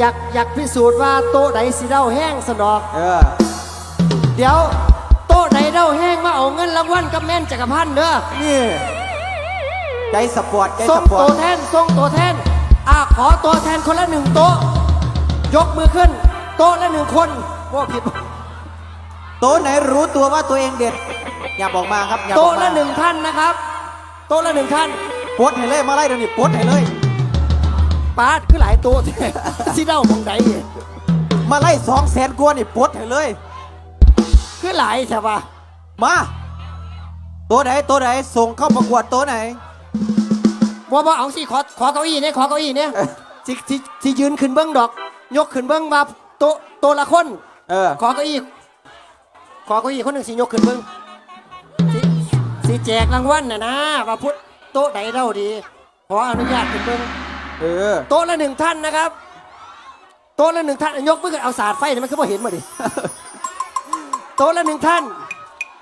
อยากอยากพิสูจน์ว่าโต๊ะใดสิเด้าแห้งสนอก เออ เดี๋ยวโต๊ะใดเด้าแห้งมาเอาเงินรางวัลกับแม่นจักรพันธ์เด้อนี่ใจสปอร์ตใจส่สงปอตัร์วตแทนส่งตัวแทนอะขอตัวแทนคนละหนึ่งโต๊ะ ยกมือขึ้น โต๊ะละหนึ่งคนว่าผิดโต๊ะไหนรู้ตัวว่าตัวเองเด็ด อย่าบอกมาครับอย่าบอโต๊ะกมาละหนึ่งท่านนะครับ โต๊ะละหนึ่งท่านปดให้เลยมาไล่เดี๋ยวนี้ปดให้เลย ปาดคือหลายโต๊ะที่เด้ามองใดเนี่ยมาไล่สองแสนกว่านี่ปดให้เลย คือหลายใช่ปะมาโต๊ะไหนโต๊ะไหนส่งเข้าประกวดโต๊ะไหนว่าว่าเอาสิขอขอเก้าอี้เนี่ยขอเก้าอี้เนี่ยเออสิสิสิยืนขึ้นเบิ้งดอก ยกขึ้นเบิ้งมาโต๊ะโต๊ะละคนเออขอเก้าอี้ขอเก้าอี้คนหนึ่งสิยกขึ้นเบิ้งสิสิแจกรางวัลน่ะนะว่าพุทธโต๊ะใดเล่าดีขออนุญาตขึ้นเบิ้ง เออ โต๊ะละหนึ่งท่านนะครับ โต๊ะละหนึ่งท่านยกมือขึ้นเอาสาดไฟเนี่ยมันคือพอเห็นมาดิ โต๊ะละหนึ่งท่าน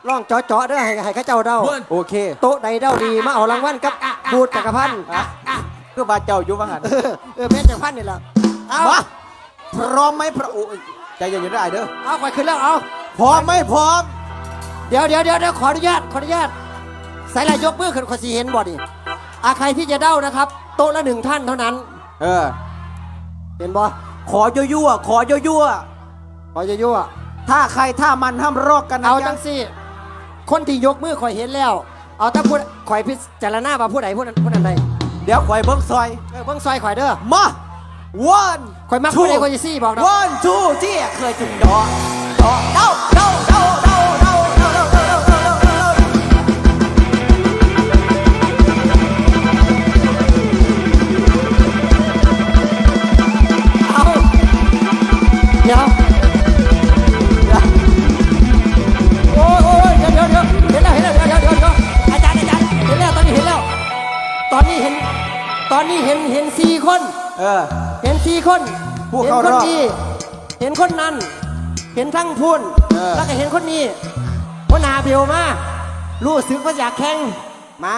ลองเจาะๆเด้อให้ให้เข้าเจ้าเด้าโอเค โต๊ะใดเด้าดีมาเอารางวัลกับบูดจักรพันธ์อะคือบาเจ้าอยู่ว่าหันเออเออเพชรจักรพันธ์นี่แหละเอามาพร้อมไหมพระโอ้ยใจเย็นๆได้เด้อเอาไปขึ้นแล้วเอาพร้อมไหมพร้อมเดี๋ยวเดี๋ยวเดี๋ยวเดี๋ยวขออนุญาตขออนุญาตสายลายยกมือขึ้นขอสีเห็นบ่ดิอาใครที่จะเด้านะครับ โต๊ะละหนึ่งท่านเท่านั้น เออ เห็นบ่ขอยั่วๆขอยั่วขอยั่วๆถ้าใครถ้ามันห้ามรอกกันๆนะเอาจ๊ะจังสิคนที่ยกมือคอยเห็นแล้ว เอาถ้าพูดคอยพิจารณาว่าผู้ใดผู้นั้นผู้นั้นใดเดี๋ยวข่อยเบิ้งซอย เออเบิ่งซอยคอยเด้อมา one คอยมักผู้ใดคอยจะซี่บอกนะ one two ที่เคยจุดดอกดอกเดาเดาเดาเดาเดา ตอนนี้เห็นเห็นสี่คน เออ เห็นสี่คน ผู้เห็นเข้าคนรอบนี้เห็นคนนั้น เห็นทั้งพูนเออ แล้วก็เห็นคนนี้หัวหน้าเบลมารู้สึกว่าอยากแข่ง มา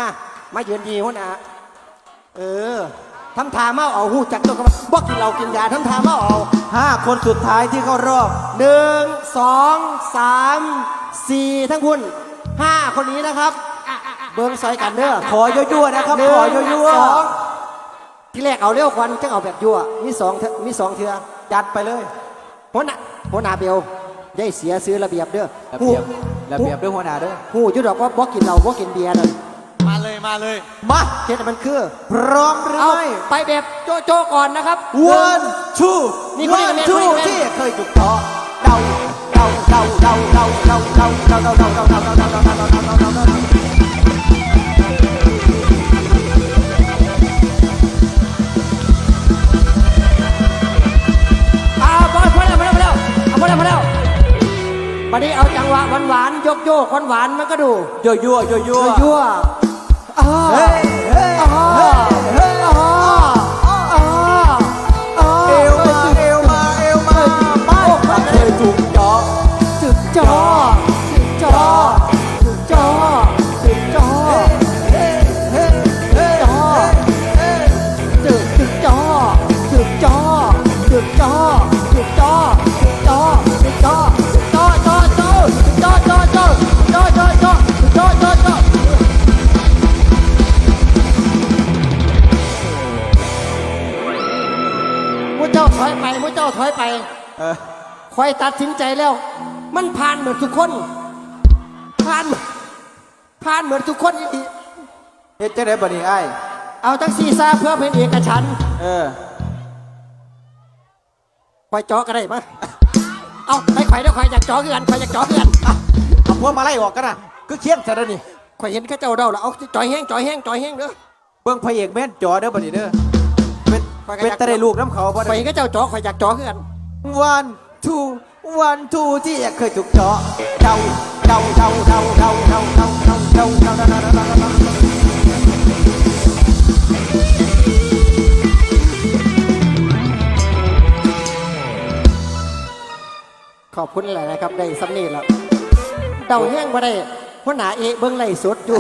มายืนดีหัวหน้าเออทำทาเมาเอาหูจักตัวกันบอกกินเรากินยาทำทาเมาเอาห้าคนสุดท้ายที่เข้ารอบ หนึ่งสองสามสี่ทั้งคุณห้าคนนี้นะครับ เบิ้งซอยกันเด้อขอยั่วๆนะครับ หนึ่ของยั่วสอง ที่แรกเอาเลี้ยวควันจังเอาแบบยั่วมีสองเทื่อมีสองเทือๆจัดไปเลยหัวหน้าหัวหน้าเบลยายเสียซื้อระเบียบเด้อระเบียบระเบียบด้วยหัวหน้าเด้อหูอยุดดอกว่าบ่กินเหล้าบ่กินเบียร์นั่นมาเลยมาเลย มาเฮ็ดให้มันคือ พร้อมหรือเอาไม่ไปแบบโจโจก่อนนะครับ one two นี่คนนี้ one แม่น two คนนี้แม่นที่เคยจุดดอกเดาเดาเดาเดาเดาเดาเดาเดาเดาเดาเดาเดาเดาเดาเดาเดาเดาเดาเดาอ่า แล้วเอาพอแล้วพอแล้ววันนี้เอาจังหวะหวานหวานๆโยกโยกหวานหวานๆมันก็ดูยั่วยั่วยั่วยั่วยั่วอ่าเฮ้ยเฮ้ยอ่าเฮ้ย คอยตัดสินใจแล้ว มันผ่านเหมือนทุกคน ผ่านผ่านเหมือนทุกคนอีเฮ็ดจะได้บ่นี่ไอ้เอาทั้งซีซ่าเพื่อเป็นเอกฉันท์เออ คอยเจาะก็ได้มั้ยเอาไปข่อยเด้อข่อยอยากเจาะเกือนข่อยอยากเจาะเกือนเอาพวกมาไล่ออกกันนะก็เคียงซะแล้วนี่ ข่อยเห็นเข้าเจ้าเดาแล้วเอาจ่อยแห้งจ่อยแห้งจ่อยแห้งเด้อ เบิ่งพระเอกแม่นจอเด้อบ่นี่เด้อเป็นข้อยก็เป็นอยากตะได้ลูกน้ำเขาบ่ข่อยได้เห็นเข้าเจ้าเจาะข่อยอยากเจาะเกือน one two one two ที่เคยจุกเจาะเดาเดาเดาเดาเดาเดาเดาเดาเดาเดาเดาเดาเดาเดาเดาขอบคุณหลายๆครับได้สำเนีแล้วเดาแห้งมาได้เพราะหนาเอะเบิ้งไหลสดอยู่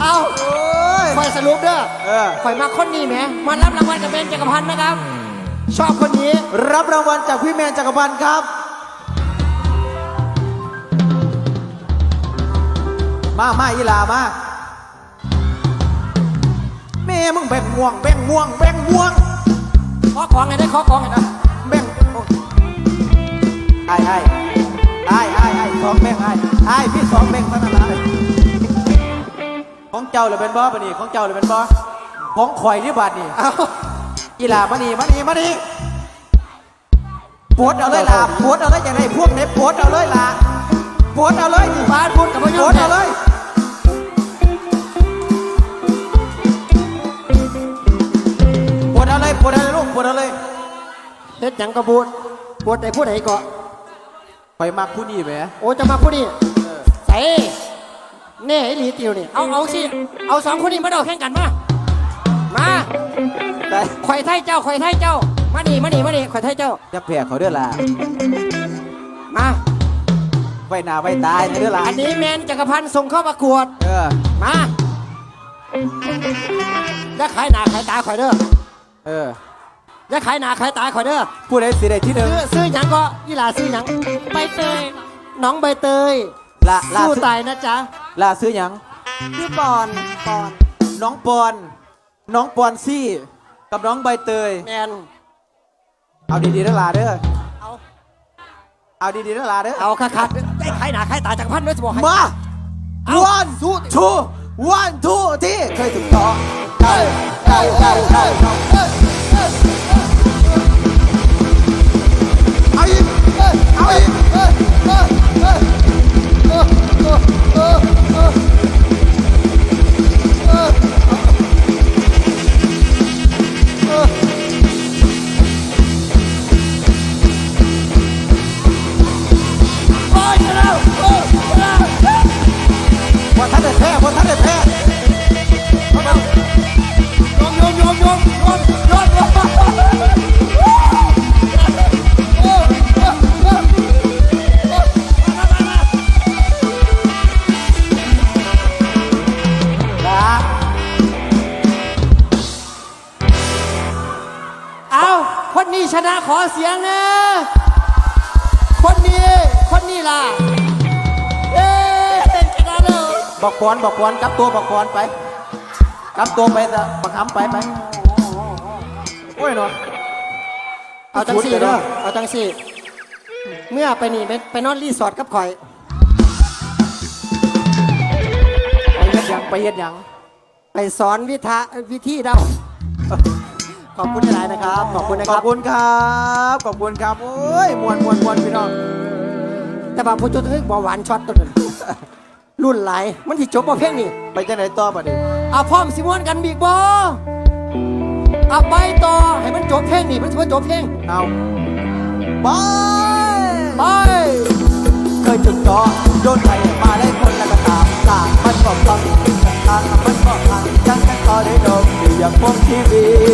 เอาโอ้ยคอยสรุปเด้อเออ คอยมาคนนี้แหมมารับรางวัลกับเบนจักรพันธ์นะครับ ชอบคนนี้รับรางวัลจากพี่แมนจักรพันธ์ครับ มามาอีหลามาแม่มึงแบ่งม่วง แบ่งม่วง แบ่งม่วงขอของไงได้ขอของไงนะแบ่งไอ้ไอ้ไอ้ไอ้ไอ้สองแบ่งไอ้ไอ้พี่สองแบ่งเท่านั้นละของเจ้าเลยเป็นบ่ปะนี่ของเจ้าเลยเป็นบ่ของข่อยนี่บาดนี่ เอาอีหลามานี่มานี่มานี่ปวดเอาเลยล่ะปวดเอาเลยอย่างไรพวกเนี้ปวดเอาเลยล่ะปวดเอาเลยนี่บ้านพูดกับพปยุวทดธ์เอาเลยปวดเอาเลยปวดเอาเลยลูกปวดเอาเลยเฮ็ดหยังกระบูดปวดไหนพูดไหนเกาะไปมักผู้นี่ไหมโอ้จะมาพูดนี่ใส่เน่ไอ้หลีติวนี่เอาเอาสิเอาสองคนนี้มาเดาแข่งกันมา มาแต่ข่อยไทยเจ้าข่อยไทยเจ้า มานี่มานี่มานี่ข่อยไทยเจ้า จะแพ้เขาเด้อล่ะมาไว้หน้าไว้ตายนะเด้อล่ะอันนี้แมนจักรพันธ์ส่งเข้าประกวด เออ มาอย่าขายหนาขายตาข่อยเด้อเอออย่าขายหนาขายตาข่อยเด้อผู้ใดสิได้ที่หนึ่งซื้อซื้อหยังก็ยี่หลาซื้อหยังใบเตยน้องใบเตยละละสู้ซื้อตายนะจ๊ะละซื้อหยัง พี่บอลบอลน้องปอน น้องปอนซี่ กับน้องใบเตย แมนเอาดีๆเด้อล่ะเด้อ เอา เอาดีๆเด้อล่ะเด้อ เอาคักๆได้ขายหนาขายตาจักรพันธ์ด้วยจะบอกให้มาเอา one two two one two ที่เคยถูกต่อเฮ้ยเฮ้ยเฮ้ยเฮ้ย เสียงนะ คนนี้ คนนี้ล่ะ เอ๊ะชนะเลยบอกปอนบอกปอนกลับตัวบอกปอนไปกลับตัวไปซะบักหำไปไป โอ้ยเนาะเอาจังสี่เด้อเอาจังสี่ เมื่อไปนี่ไปไปนอนรีสอร์ทกับข่อย ไปเฮ็ดหยังไปเฮ็ดหยัง ไปสอนวิทาวิธีเดา ขอบคุณหลายๆนะครับ ขอบคุณนะขคอรับบคุณครับ ขอบคุณครับ โอ้ยมวนมวนมวนพี่น้อง แต่ว่าผู้จุดทึกเบาหวานช็อตตัวนึงรุ่นหลายมันที่จบบ่เพ่งนี่ไปจังไหนต่อบัดนี้เอาพร้อมสิมวนกันบีกบอเอาไปต่อให้มันจบเพลงนี่มันสิว่าจบเพลงเอาไปไป เคยจุดต่อโดนใครมาได้คนแล้วก็ตามตามมันบอกต้องทางมันบอกทางจังกันต่อได้ดมอยู่อย่างพวกทีวีขอเป